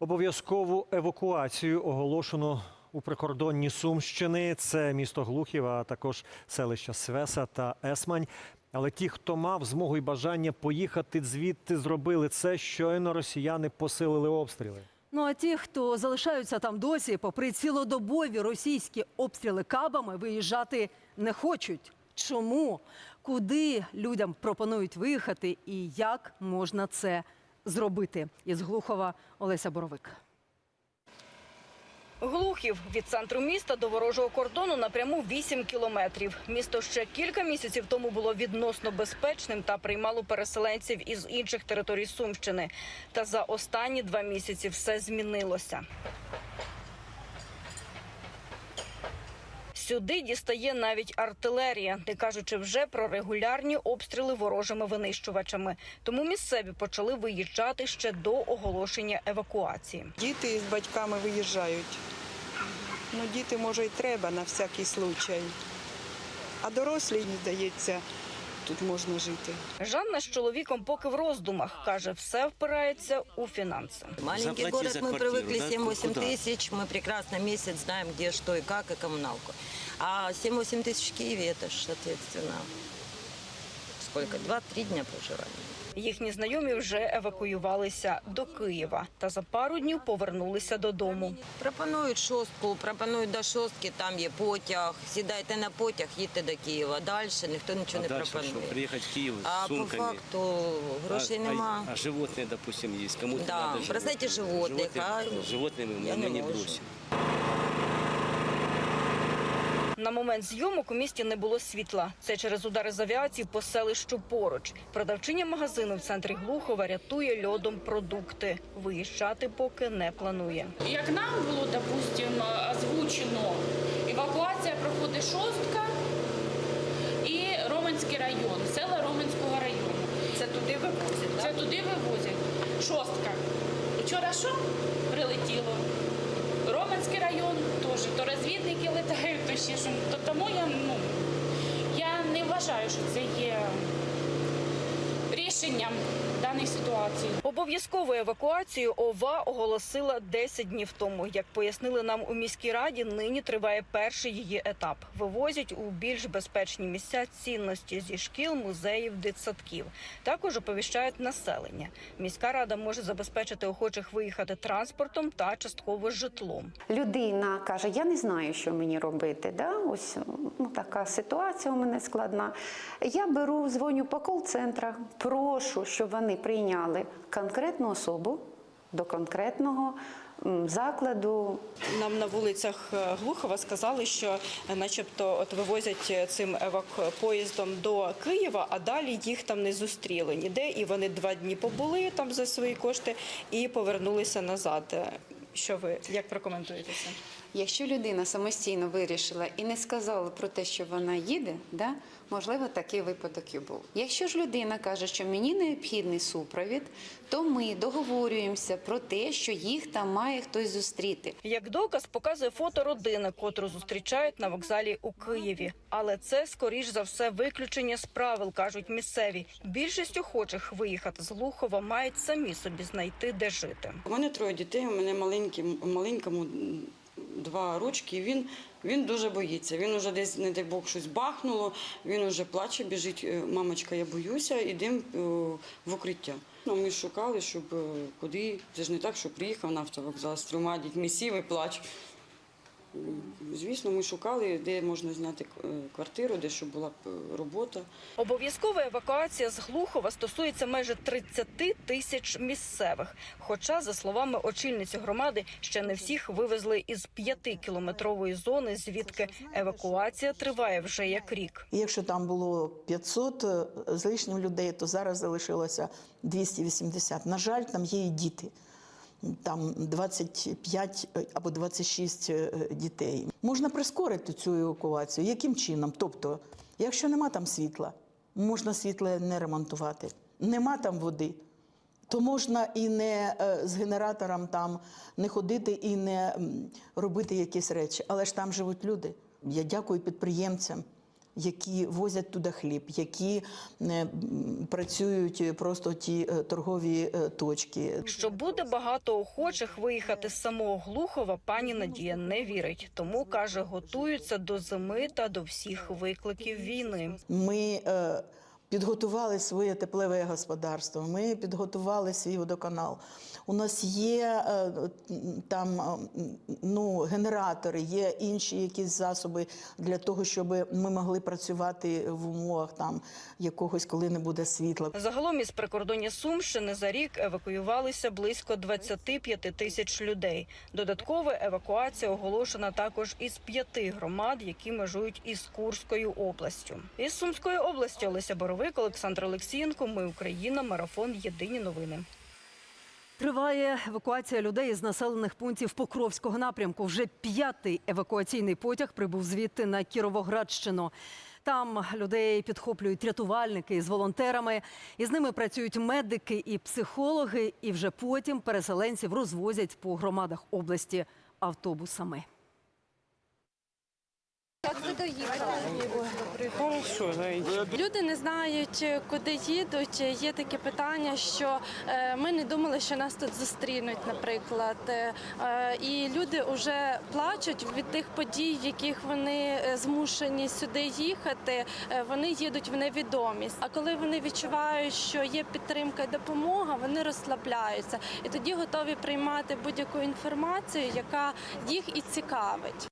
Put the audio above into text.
Обов'язкову евакуацію оголошено у прикордонні Сумщини. Це місто Глухів, а також селища Свеса та Есмань. Але ті, хто мав змогу і бажання поїхати звідти, зробили це. Щойно росіяни посилили обстріли. Ну а ті, хто залишаються там досі, попри цілодобові російські обстріли кабами, виїжджати не хочуть. Чому? Куди людям пропонують виїхати і як можна це зробити? Із Глухова Олеся Боровик. Глухів від центру міста до ворожого кордону напряму 8 кілометрів. Місто ще кілька місяців тому було відносно безпечним та приймало переселенців із інших територій Сумщини. Та за останні два місяці все змінилося. Сюди дістає навіть артилерія, не кажучи вже про регулярні обстріли ворожими винищувачами. Тому місцеві почали виїжджати ще до оголошення евакуації. Діти з батьками виїжджають. Ну, діти, може, і треба на всякий случай. А дорослі, здається, тут можна жити. Жанна з чоловіком поки в роздумах каже, все впирається у фінанси. Маленький Заплати город, за мы квартиру, привыкли да? 7-8 Куда? тысяч, мы прекрасно месяц знаем, где, что и как, и коммуналку. А 7-8 тысяч в Киеве, это ж, соответственно, сколько, 2-3 дня проживания. Їхні знайомі вже евакуювалися до Києва та за пару днів повернулися додому. Пропонують шостку, пропонують до шостки, там є потяг, сідайте на потяг, їдьте до Києва. Далі ніхто нічого А не дальше пропонує. что? Приехать в Киев А с по сумками. факту грошей а, нема. А, а животные, допустим, есть. Кому-то Да, надо бросайте животных, а животными я мы, не мы не можу. На момент зйомок у місті не було світла. Це через удари з авіації по селищу поруч. Продавчиня магазину в центрі Глухова рятує льодом продукти. Виїжджати поки не планує. Як нам було, допустим, озвучено, евакуація проходить шостка і Роменський район, села Роменського району. Це туди вивозять? Це туди вивозять. Шостка. Вчора що прилетіло? Роменський район теж. То розвідники летають, то ще що. То тому я, ну, я не вважаю, що це є рішенням даної ситуації. Обов'язкову евакуацію ОВА оголосила 10 днів тому. Як пояснили нам у міській раді, нині триває перший її етап. Вивозять у більш безпечні місця цінності зі шкіл, музеїв, дитсадків. Також оповіщають населення. Міська рада може забезпечити охочих виїхати транспортом та частково житлом. людина каже: Я не знаю, що мені робити. Да? Ось ну, така ситуація у мене складна. Я беру, дзвоню по кол-центрах, прошу, щоб вони прийняли конкретну особу до конкретного закладу. Нам на вулицях е, Глухова сказали, що е, начебто от вивозять е, цим евак-поїздом до Києва, а далі їх там не зустріли ніде, і вони два дні побули там за свої кошти і повернулися назад. Що ви як прокоментуєте це? Якщо людина самостійно вирішила і не сказала про те, що вона їде, да, можливо, такий випадок і був. Якщо ж людина каже, що мені необхідний супровід, то ми договорюємося про те, що їх там має хтось зустріти. Як доказ показує фото родини, котру зустрічають на вокзалі у Києві. Але це скоріш за все виключення з правил, кажуть місцеві. Більшість охочих виїхати з Глухова мають самі собі знайти, де жити. У мене троє дітей, у мене маленький, маленькому два ручки. Він, він дуже боїться. Він уже десь, не дай Бог, щось бахнуло, він уже плаче, біжить. е, Мамочка, я боюся, ідемо в укриття. Ну, ми шукали, щоб е, куди. Це ж не так, що приїхав на автовокзал з трьома дітьми, сів і плач. Звісно, ми шукали, де можна зняти е, квартиру, де щоб була б е, робота. Обов'язкова евакуація з Глухова стосується майже 30 тисяч місцевих. Хоча, за словами очільниці громади, ще не всіх вивезли із п'ятикілометрової зони, звідки евакуація триває вже як рік. Якщо там було 500 е, з лишнім людей, то зараз залишилося 280. На жаль, там є і діти. Там 25 або 26 е, дітей. Можна прискорити цю евакуацію. Яким чином? Тобто, якщо нема там світла, можна світло не ремонтувати. Нема там води, то можна і не е, з генератором там не ходити і не робити якісь речі. Але ж там живуть люди. Я дякую підприємцям, які возять туди хліб, які е, працюють просто ті е, торгові е, точки. Що буде багато охочих виїхати з самого Глухова, пані Надія не вірить. Тому каже, готуються до зими та до всіх викликів війни. Ми е, підготували своє теплове господарство, ми підготували свій водоканал. У нас є е, там е, ну, генератори, є інші якісь засоби для того, щоб ми могли працювати в умовах там якогось, коли не буде світла. Загалом із прикордоння Сумщини за рік евакуювалися близько 25 тисяч людей. Додаткова евакуація оголошена також із п'яти громад, які межують із Курською областю. Із Сумської області Олеся Боровик, Олександр Олексієнко. Ми Україна. Марафон. Єдині новини. Триває евакуація людей із населених пунктів Покровського напрямку. Вже п'ятий евакуаційний потяг прибув звідти на Кіровоградщину. Там людей підхоплюють рятувальники з волонтерами. Із ними працюють медики і психологи. І вже потім переселенців розвозять по громадах області автобусами. Люди не знають, куди їдуть. Є таке питання, що е, ми не думали, що нас тут зустрінуть, наприклад. Е, І люди вже плачуть від тих подій, яких вони е, змушені сюди їхати. Вони їдуть в невідомість. А коли вони відчувають, що є підтримка і допомога, вони розслабляються і тоді готові приймати будь-яку інформацію, яка їх і цікавить.